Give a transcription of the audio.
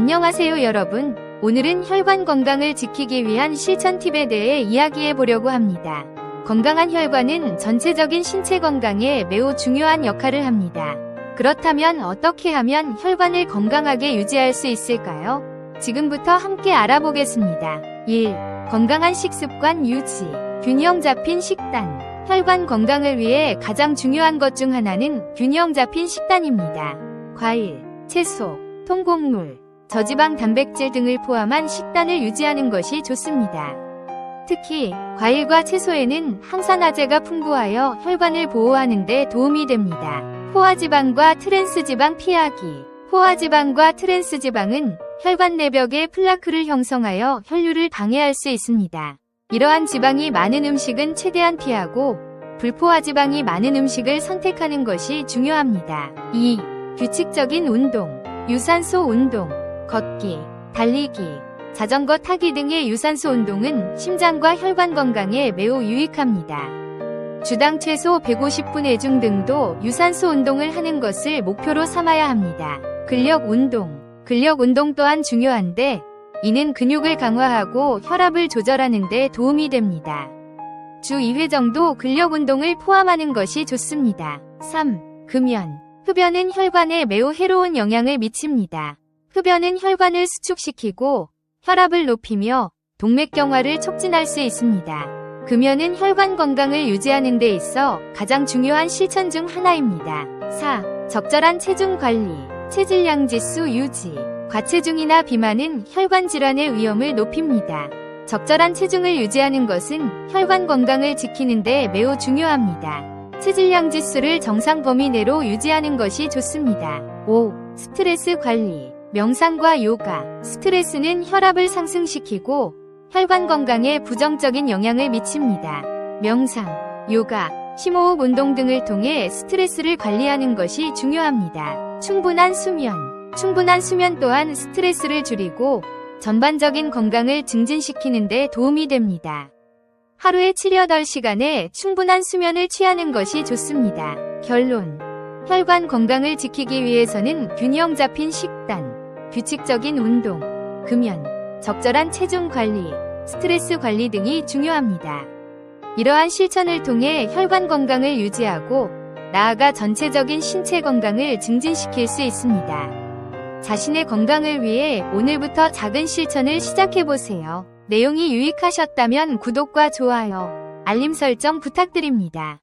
안녕하세요 여러분. 오늘은 혈관 건강을 지키기 위한 실천 팁에 대해 이야기해 보려고 합니다. 건강한 혈관은 전체적인 신체 건강에 매우 중요한 역할을 합니다. 그렇다면 어떻게 하면 혈관을 건강하게 유지할 수 있을까요? 지금부터 함께 알아보겠습니다. 1. 건강한 식습관 유지. 균형 잡힌 식단. 혈관 건강을 위해 가장 중요한 것 중 하나는 균형 잡힌 식단입니다. 과일, 채소, 통곡물, 저지방 단백질 등을 포함한 식단을 유지하는 것이 좋습니다. 특히 과일과 채소에는 항산화제가 풍부하여 혈관을 보호하는 데 도움이 됩니다. 포화지방과 트랜스지방 피하기. 포화지방과 트랜스지방은 혈관 내벽에 플라크를 형성하여 혈류를 방해할 수 있습니다. 이러한 지방이 많은 음식은 최대한 피하고 불포화 지방이 많은 음식을 선택하는 것이 중요합니다. 2. 규칙적인 운동, 유산소 운동, 걷기, 달리기, 자전거 타기 등의 유산소 운동은 심장과 혈관 건강에 매우 유익합니다. 주당 최소 150분 애중 등도 유산소 운동을 하는 것을 목표로 삼아야 합니다. 근력 운동, 근력 운동 또한 중요한데 이는 근육을 강화하고 혈압을 조절하는 데 도움이 됩니다. 주 2회 정도 근력 운동을 포함하는 것이 좋습니다. 3. 금연. 흡연은 혈관에 매우 해로운 영향을 미칩니다. 흡연은 혈관을 수축시키고 혈압을 높이며 동맥경화를 촉진할 수 있습니다. 금연은 혈관 건강을 유지하는 데 있어 가장 중요한 실천 중 하나입니다. 4. 적절한 체중 관리. 체질량 지수 유지. 과체중이나 비만은 혈관 질환의 위험을 높입니다. 적절한 체중을 유지하는 것은 혈관 건강을 지키는 데 매우 중요합니다. 체질량 지수를 정상 범위 내로 유지하는 것이 좋습니다. 5. 스트레스 관리. 명상과 요가. 스트레스는 혈압을 상승시키고 혈관 건강에 부정적인 영향을 미칩니다. 명상, 요가, 심호흡 운동 등을 통해 스트레스를 관리하는 것이 중요합니다. 충분한 수면. 충분한 수면 또한 스트레스를 줄이고 전반적인 건강을 증진시키는 데 도움이 됩니다. 하루에 7, 8시간의 충분한 수면을 취하는 것이 좋습니다. 결론. 혈관 건강을 지키기 위해서는 균형 잡힌 식단, 규칙적인 운동, 금연, 적절한 체중 관리, 스트레스 관리 등이 중요합니다. 이러한 실천을 통해 혈관 건강을 유지하고 나아가 전체적인 신체 건강을 증진시킬 수 있습니다. 자신의 건강을 위해 오늘부터 작은 실천을 시작해보세요. 내용이 유익하셨다면 구독과 좋아요, 알림 설정 부탁드립니다.